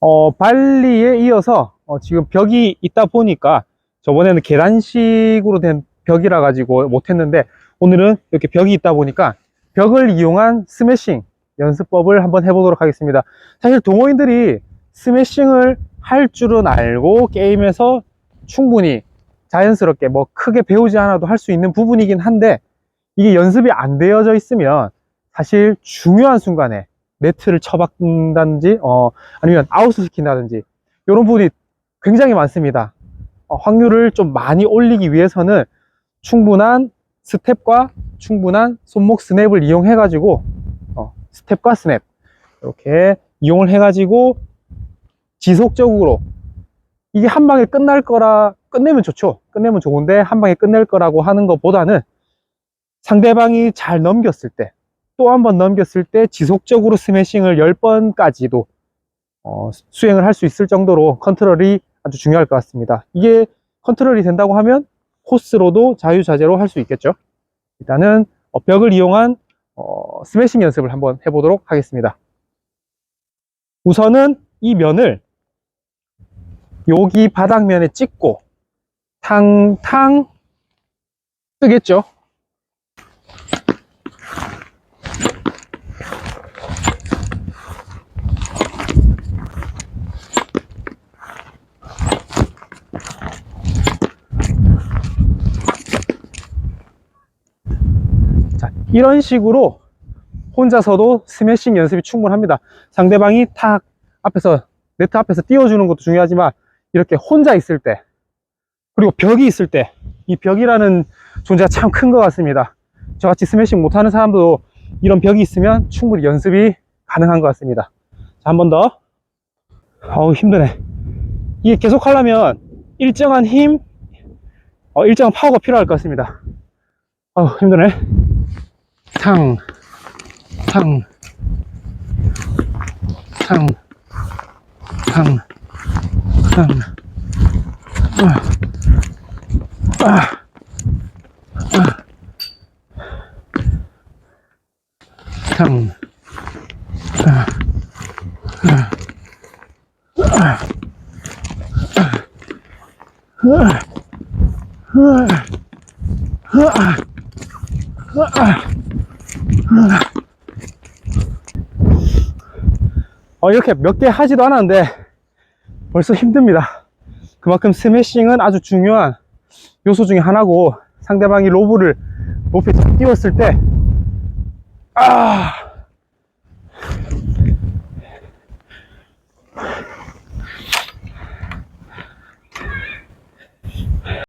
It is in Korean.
어, 발리에 이어서 어, 지금 벽이 있다 보니까 저번에는 계단식으로 된 벽이라 가지고 못했는데 오늘은 이렇게 벽이 있다 보니까 벽을 이용한 스매싱 연습법을 한번 해보도록 하겠습니다. 사실 동호인들이 스매싱을 할 줄은 알고 게임에서 충분히 자연스럽게 뭐 크게 배우지 않아도 할 수 있는 부분이긴 한데 이게 연습이 안 되어져 있으면 사실 중요한 순간에 네트를 쳐박는다든지 어, 아니면 아웃을 시킨다든지 이런 부분이 굉장히 많습니다. 어, 확률을 좀 많이 올리기 위해서는 충분한 스텝과 충분한 손목 스냅을 이용해 가지고 어, 스텝과 스냅 이렇게 이용을 해 가지고 지속적으로 이게 한 방에 끝날 거라 끝내면 좋죠 끝내면 좋은데 한 방에 끝낼 거라고 하는 것보다는 상대방이 잘 넘겼을 때 또 한 번 넘겼을 때 지속적으로 스매싱을 10번까지도 어, 수행을 할 수 있을 정도로 컨트롤이 아주 중요할 것 같습니다. 이게 컨트롤이 된다고 하면 코스로도 자유자재로 할 수 있겠죠? 일단은 어, 벽을 이용한 어, 스매싱 연습을 한번 해보도록 하겠습니다. 우선은 이 면을 여기 바닥면에 찍고 탕탕 뜨겠죠 자, 이런 식으로 혼자서도 스매싱 연습이 충분합니다. 상대방이 탁 앞에서, 네트 앞에서 띄워주는 것도 중요하지만, 이렇게 혼자 있을 때, 그리고 벽이 있을 때, 이 벽이라는 존재가 참 큰 것 같습니다. 저같이 스매싱 못하는 사람도 이런 벽이 있으면 충분히 연습이 가능한 것 같습니다. 자, 한 번 더. 어우, 힘드네. 이게 계속 하려면 일정한 힘, 어, 일정한 파워가 필요할 것 같습니다. 어우, 힘드네. 탕, 탕, 탕, 탕, 탕, 아, 아, 아, 탕, 아, 아, 아, 아, 아, 어, 이렇게 몇 개 하지도 않았는데 벌써 힘듭니다. 그만큼 스매싱은 아주 중요한 요소 중에 하나고 상대방이 로브를 높이 탁 띄웠을 때 아,